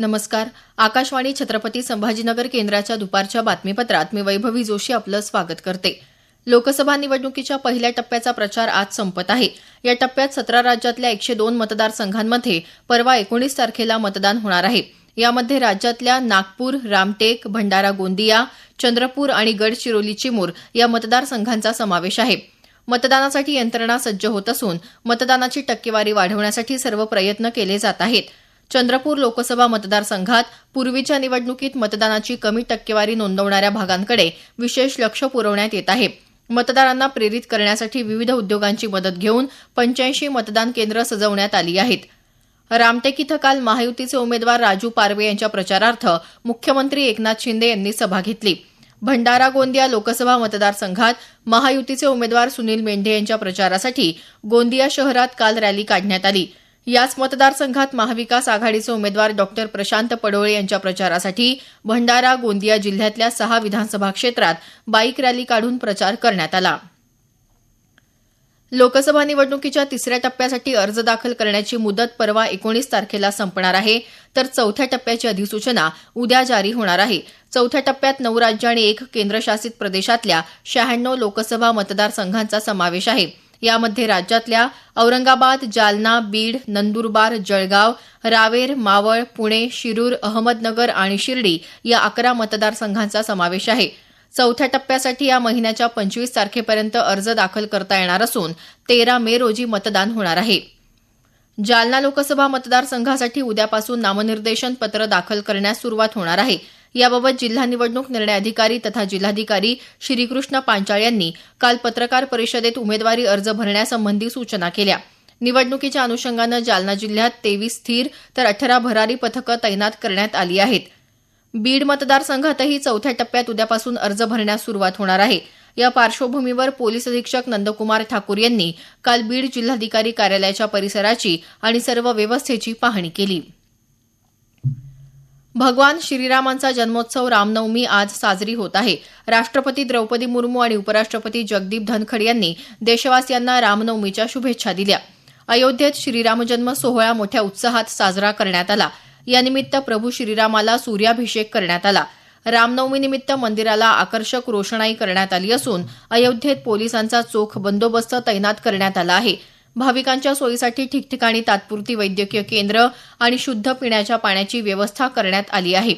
नमस्कार. आकाशवाणी छत्रपती संभाजीनगर केंद्राच्या दुपारच्या बातमीपत्रात मी वैभवी जोशी आपलं स्वागत करते. लोकसभा निवडणुकीच्या पहिल्या टप्प्याचा प्रचार आज संपत आहे. या टप्प्यात सतरा राज्यातल्या एकशे दोन मतदारसंघांमध्ये परवा एकोणीस तारखेला मतदान होणार आहे. यामध्ये राज्यातल्या नागपूर रामटेक भंडारा गोंदिया चंद्रपूर आणि गडचिरोली चिमूर या मतदारसंघांचा समावेश आहे. मतदानासाठी यंत्रणा सज्ज होत असून मतदानाची टक्केवारी वाढवण्यासाठी सर्व प्रयत्न केले जात आहेत. चंद्रपूर लोकसभा मतदारसंघात पूर्वीच्या निवडणुकीत मतदानाची कमी टक्केवारी नोंदवणाऱ्या भागांकडे विशेष लक्ष पुरवण्यात येत आहे. मतदारांना प्रेरित करण्यासाठी विविध उद्योगांची मदत घेऊन पंच्याऐंशी मतदान केंद्र सजवण्यात आली आहेत. रामटेक इथं काल महायुतीचे उमेदवार राजू पारवे यांच्या प्रचारार्थ मुख्यमंत्री एकनाथ शिंदे यांनी सभा घेतली. भंडारा गोंदिया लोकसभा मतदारसंघात महायुतीचे उमेदवार सुनील मेंढे यांच्या प्रचारासाठी गोंदिया शहरात काल रॅली काढण्यात आली. याच मतदारसंघात महाविकास आघाडीचे उमेदवार डॉक्टर प्रशांत पडोळे यांच्या प्रचारासाठी भंडारा गोंदिया जिल्ह्यातल्या सहा विधानसभा क्षेत्रात बाईक रॅली काढून प्रचार करण्यात आला. लोकसभा निवडणुकीच्या तिसऱ्या टप्प्यासाठी अर्ज दाखल करण्याची मुदत परवा एकोणीस तारखेला संपणार आहे तर चौथ्या टप्प्याची अधिसूचना उद्या जारी होणार आहे. चौथ्या टप्प्यात नऊ राज्य आणि एक केंद्रशासित प्रदेशातल्या शहाण्णव लोकसभा मतदारसंघांचा समावेश आहे. यामध्ये राज्यातल्या औरंगाबाद जालना बीड नंदुरबार जळगाव रावेर मावळ पुणे शिरूर अहमदनगर आणि शिर्डी या अकरा मतदारसंघांचा समावेश आहे. चौथ्या टप्प्यासाठी या महिन्याच्या पंचवीस तारखेपर्यंत अर्ज दाखल करता येणार असून तेरा मे रोजी मतदान होणार आहे. जालना लोकसभा मतदारसंघासाठी उद्यापासून नामनिर्देशन पत्र दाखल करण्यास सुरुवात होणार आहे. याबाबत जिल्हा निवडणूक निर्णय अधिकारी तथा जिल्हाधिकारी श्रीकृष्ण पांचाळ यांनी काल पत्रकार परिषदेत उमेदवारी अर्ज भरण्यासंबंधी सूचना केल्या. निवडणुकीच्या अनुषंगानं जालना जिल्ह्यात तेवीस स्थिर तर अठरा भरारी पथकं तैनात करण्यात आली आहेत. बीड मतदारसंघातही चौथ्या टप्प्यात उद्यापासून अर्ज भरण्यास सुरुवात होणार आहे. या पार्श्वभूमीवर पोलीस अधीक्षक नंदकुमार ठाकूर यांनी काल बीड जिल्हाधिकारी कार्यालयाच्या परिसराची आणि सर्व व्यवस्थेची पाहणी केली. भगवान श्रीरामांचा जन्मोत्सव रामनवमी आज साजरी होत आहे. राष्ट्रपती द्रौपदी मुर्मू आणि उपराष्ट्रपती जगदीप धनखड यांनी देशवासियांना रामनवमीच्या शुभेच्छा दिल्या. अयोध्येत श्रीरामजन्म सोहळा मोठ्या उत्साहात साजरा करण्यात आला. यानिमित्त प्रभू श्रीरामाला सूर्याभिषेक करण्यात आला. रामनवमीनिमित्त मंदिराला आकर्षक रोषणाई करण्यात आली असून अयोध्येत पोलिसांचा चोख बंदोबस्त तैनात करण्यात आला आहे. भाविकांच्या सोयीसाठी ठिकठिकाणी तात्पुरती वैद्यकीय केंद्र आणि शुद्ध पिण्याच्या पाण्याची व्यवस्था करण्यात आली आहे.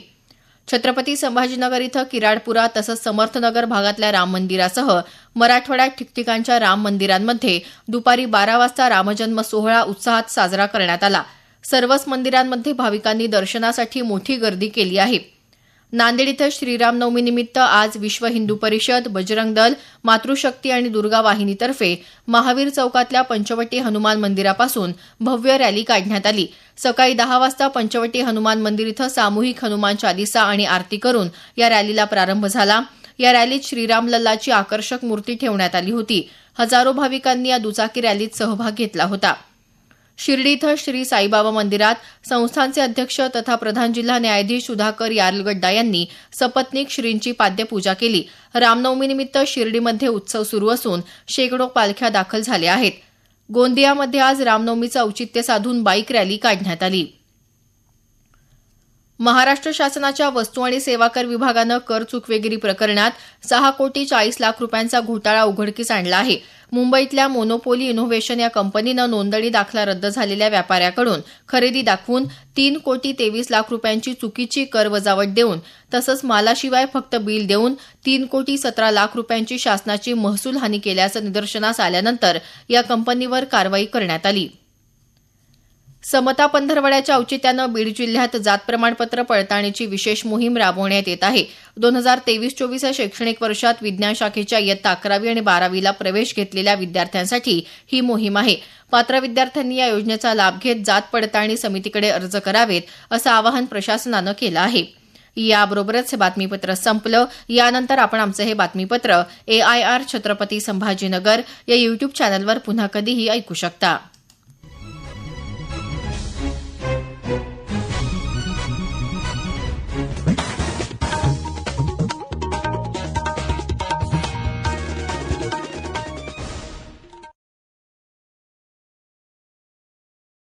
छत्रपती संभाजीनगर इथं किराडपुरा तसंच समर्थनगर भागातल्या राम मंदिरासह मराठवाड्यात ठिकठिकाणच्या राम मंदिरांमध्ये दुपारी बारा वाजता रामजन्म सोहळा उत्साहात साजरा करण्यात आला. सर्वच मंदिरांमध्ये भाविकांनी दर्शनासाठी मोठी गर्दी केली आहे. नांदेड इथं श्रीरामनवमीनिमित्त आज विश्व हिंदू परिषद बजरंग दल मातृशक्ती आणि दुर्गा वाहिनीतर्फे महावीर चौकातल्या पंचवटी हनुमान मंदिरापासून भव्य रॅली काढण्यात आली. सकाळी दहा वाजता पंचवटी हनुमान मंदिर इथं सामूहिक हनुमान चालिसा आणि आरती करून या रॅलीला प्रारंभ झाला. या रॅलीत श्रीराम लल्लाची आकर्षक मूर्ती ठेवण्यात आली होती. हजारो भाविकांनी या दुचाकी रॅलीत सहभाग घेतला होता. शिर्डी इथं श्री साईबाबा मंदिरात संस्थानचे अध्यक्ष तथा प्रधान जिल्हा न्यायाधीश सुधाकर यारलगड्डा यांनी सपत्नीक श्रींची पाद्यपूजा केली. रामनवमीनिमित्त शिर्डीमध्ये उत्सव सुरू असून शेकडो पालख्या दाखल झाल्या आहेत. गोंदियामध्ये आज रामनवमीचं औचित्य साधून बाईक रॅली काढण्यात आली. महाराष्ट्र शासनाच्या वस्तू आणि सेवा कर विभागानं कर चुकवेगिरी प्रकरणात सहा कोटी चाळीस लाख रुपयांचा घोटाळा उघडकीस आणला आहे. मुंबईतल्या मोनोपोली इनोव्हेशन या कंपनीनं नोंदणी दाखला रद्द झालेल्या व्यापाऱ्याकडून खरेदी दाखवून तीन कोटी तेवीस लाख रुपयांची चुकीची कर वजावट देऊन तसंच मालाशिवाय फक्त बिल देऊन तीन कोटी सतरा लाख रुपयांची शासनाची महसूल हानी केल्याचं निदर्शनास आल्यानंतर या कंपनीवर कारवाई करण्यात आली. समता पंधरवड्याच्या औचित्यानं बीड जिल्ह्यात जात प्रमाणपत्र पडताळणीची विशेष मोहीम राबवण्यात येत आहे. दोन हजार तेवीस चोवीस या शैक्षणिक वर्षात विज्ञान शाखेच्या इयत्ता अकरावी आणि बारावीला प्रवेश घेतलेल्या विद्यार्थ्यांसाठी ही मोहीम आहे. पात्र विद्यार्थ्यांनी या योजनेचा लाभ घेत जात पडताळणी समितीकडे अर्ज करावेत असं आवाहन प्रशासनानं केलं आहे. याबरोबरच हे बातमीपत्र संपलं. यानंतर आपण आमचं हे बातमीपत्र एआयआर छत्रपती संभाजीनगर या युट्यूब चॅनलवर पुन्हा कधीही ऐकू शकता.